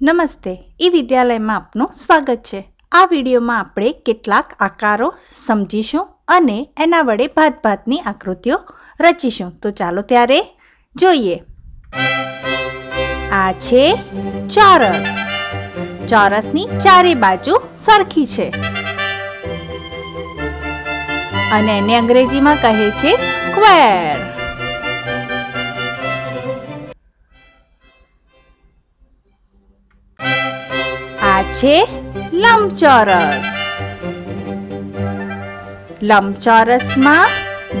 નમસ્તે. ઈ વિદ્યાલયમાં આપનું સ્વાગત છે. આ વિડીયોમાં આપણે કેટલાક આકારો સમજીશું અને એના વડે ભાત ભાતની આકૃતિઓ રચીશું. તો ચાલો ત્યારે જોઈએ. આ છે ચોરસ. ચોરસની ચારે બાજુ સરખી છે. અને એને અંગ્રેજીમાં કહે છે સ્ક્વેર. છે લંબચોરસ. લંબચોરસમાં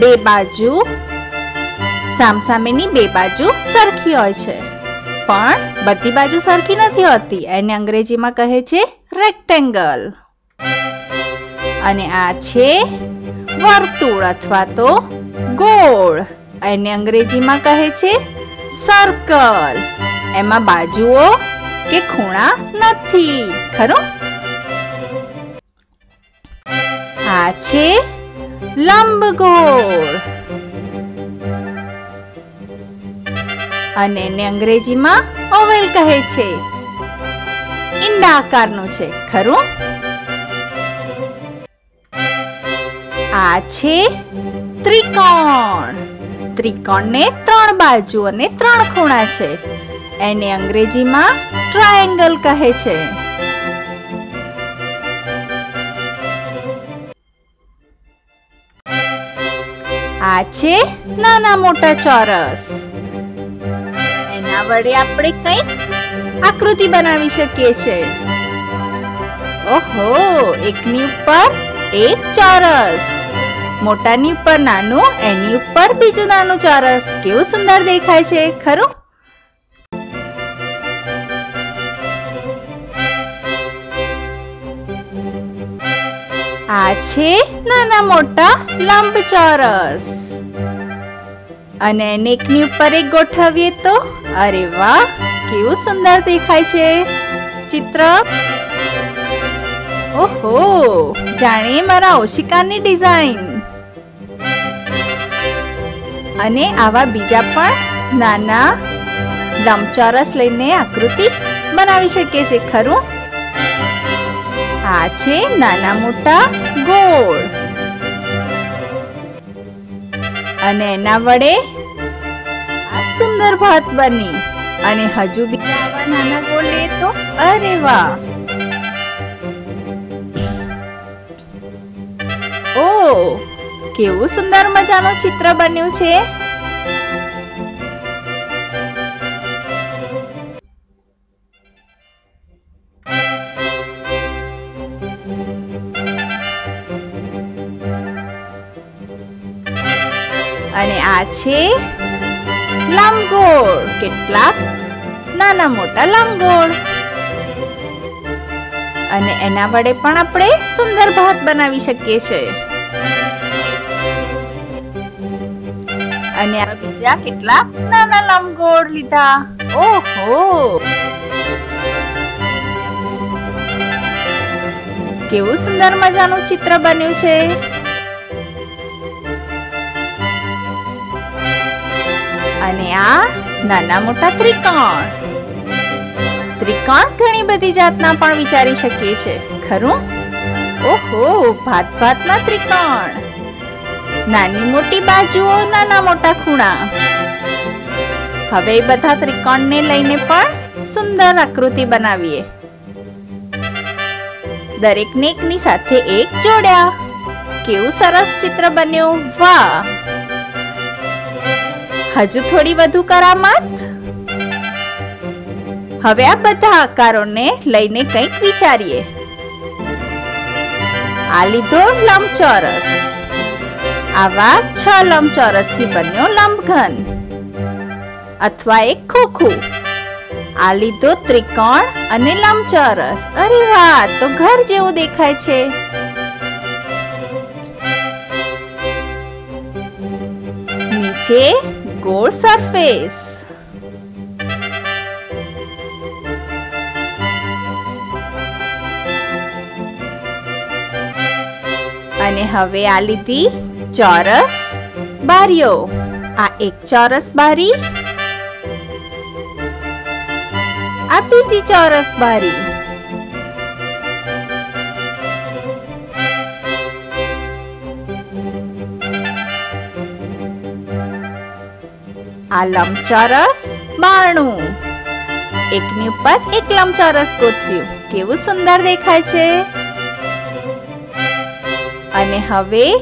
બે બાજુ, સામસામેની બે બાજુ સરખી હોય છે. પણ બધી બાજુ સરખી નથી હોતી. એને અંગ્રેજીમાં કહે છે રેક્ટેંગલ અને આ છે વર્તુળ અથવા તો ગોળ. એને અંગ્રેજીમાં કહે છે સર્કલ એમાં બાજુઓ કે ખૂણા નથી, ખરું? આ છે લંબગોળ. અને એને અંગ્રેજીમાં ઓવેલ કહે છે. ઈંડા આકારનું છે, ખરું? આ છે ત્રિકોણ. ત્રિકોણને ત્રણ બાજુ અને ત્રણ ખૂણા છે. એને અંગ્રેજીમાં ટ્રાયેંગલ કહે છે. આ છે નાના મોટા ચોરસ. એના વડે આપણે કઈ આકૃતિ બનાવી શકીએ છે. ઓહો, એકની ઉપર એક ચોરસ. મોટાની ઉપર નાનું, એની ઉપર બીજું નાનું ચોરસ. કેવું સુંદર દેખાય છે, ખરું? આ છે નાના મોટા લંબચોરસ અને નેકની ઉપર એક ગોઠવીએ તો, અરે વાહ, કેવું સુંદર દેખાય છે. ચિત્ર? ઓહો જાણે મારા ઓશિકાની ડિઝાઇન. અને આવા બીજા પણ નાના લંબચોરસ લઈને આકૃતિ બનાવી શકીએ છીએ, ખરું? આ છે નાના મોટા ગોળ અને એના વડે આ સુંદર ભાત બની અને હજુ બીજા આવા નાના ગોળ લે તો અરે વાહ! ઓ, કેવું સુંદર મજાનું ચિત્ર બન્યું છે. અને આ છે લંબગોળ. કેટલાક નાના મોટા લંબગોળ. અને એના વડે પણ આપણે સુંદર ભાત બનાવી શકીએ છીએ અને આ બીજા કેટલાક નાના લંબગોળ લીધા. ઓહો! કેવું સુંદર મજાનું ચિત્ર બન્યું છે. અને આ નાના મોટા ત્રિકોણ. ત્રિકોણ ઘણી બધી જાતના પણ વિચારી શકીએ છે, ખરું? ઓહો ભાત ભાતના ત્રિકોણ. નાની મોટી બાજુઓ, નાના મોટા ખૂણા. હવે બધા ત્રિકોણને લઈને પણ સુંદર આકૃતિ બનાવીએ. દરેકને એકની સાથે એક જોડ્યા. કેવું સરસ ચિત્ર બન્યું. વાહ! હજુ થોડી વધુ કરામત? હવે આ બધા આકારોને લઈને કંઈક વિચારીએ. આ લીધો લંબચોરસ. આવા છ લંબચોરસથી બન્યો લંબઘન. અથવા એક ખોખું. આ લીધો ત્રિકોણ અને લંબચોરસ. અરે વાહ તો ઘર જેવું દેખાય છે. નીચે ગોળ surface. અને હવે આ લીધી ચોરસ બારીઓ આ એક ચોરસ બારી, આ બીજી ચોરસ બારી આ લંબચોરસ બારણું એકની ઉપર એક લંબચોરસ ગોઠવ્યું. કેવું સુંદર દેખાય છે. અને હવે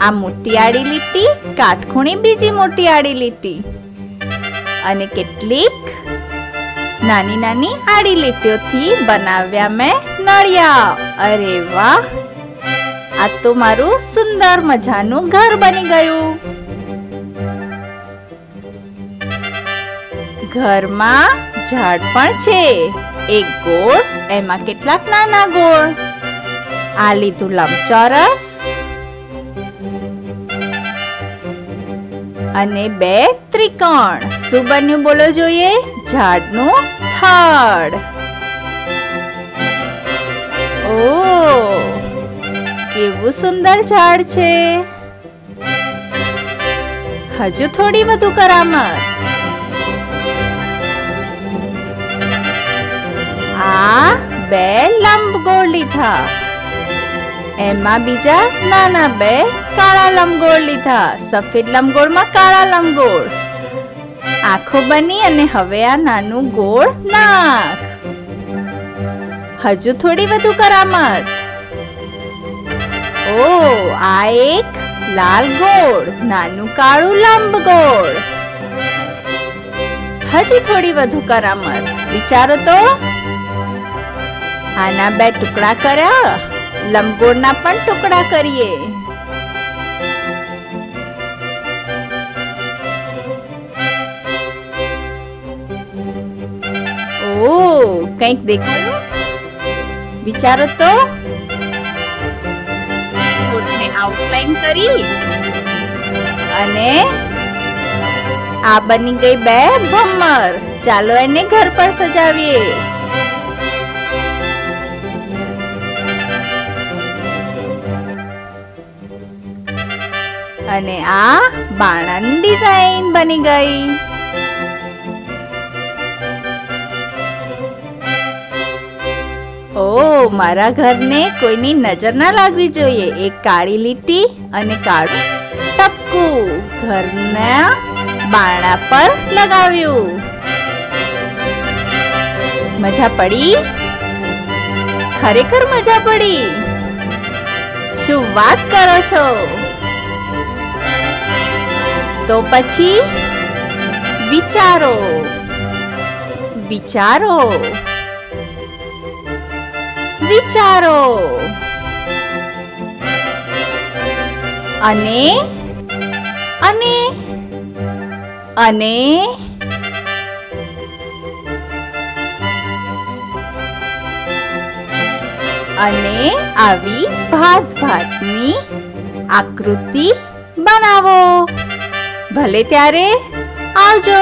આ મોટી આડી લીટી, કાટખૂણે બીજી મોટી આડી લીટી. અને કેટલીક નાની નાની આડી લીટીઓથી બનાવ્યા મેં નળિયા. અરે વાહ! આ તો મારું સુંદર મજાનું ઘર બની ગયું. ઘરમાં ઝાડ પણ છે. એક ગોળ, એમાં કેટલાક નાના ગોળ. આ લીધું લંબચોરસ. અને બે ત્રિકોણ. શું બન્યું બોલો જોઈએ? ઝાડનું થડ. ઓ, કેવું સુંદર ઝાડ છે. હજુ થોડી વધુ કરામત. આ બે લંબગોળ લીધા એમાં બીજા નાના બે કાળા લંબગોળ લીધા સફેદ લંબગોળમાં કાળા લંબગોળ. આખો બની અને હવે આ નાનું ગોળ નાખ. હજુ થોડી વધુ કરામત. ઓ, આ એક લાલ ગોળ, નાનું કાળું લંબગોળ. હજુ થોડી વધુ કરામત. વિચારો તો. આના બે ટુકડા કર્યા લંબગોળના પણ ટુકડા કરીએ. ઓ, કંઈક દેખાયું? વિચારો તો. કોટને આઉટલાઈન કરી અને આ બની ગઈ બે ભમર. ચાલો એને ઘર પર સજાવીએ. અને આ બાણાની ડિઝાઇન બની ગઈ. ઓ, મારા ઘરને કોઈની નજર ના લાગવી જોઈએ. એક કાળી લીટી અને કાળું ટપકું. ઘરના બાણા પર લગાવ્યું. મજા પડી? ખરેખર મજા પડી? શું વાત કરો છો? તો પછી વિચારો. વિચારો. વિચારો. અને અને અને અને આવી ભાત ભાતની આકૃતિ બનાવો. ભલે ત્યારે આવજો.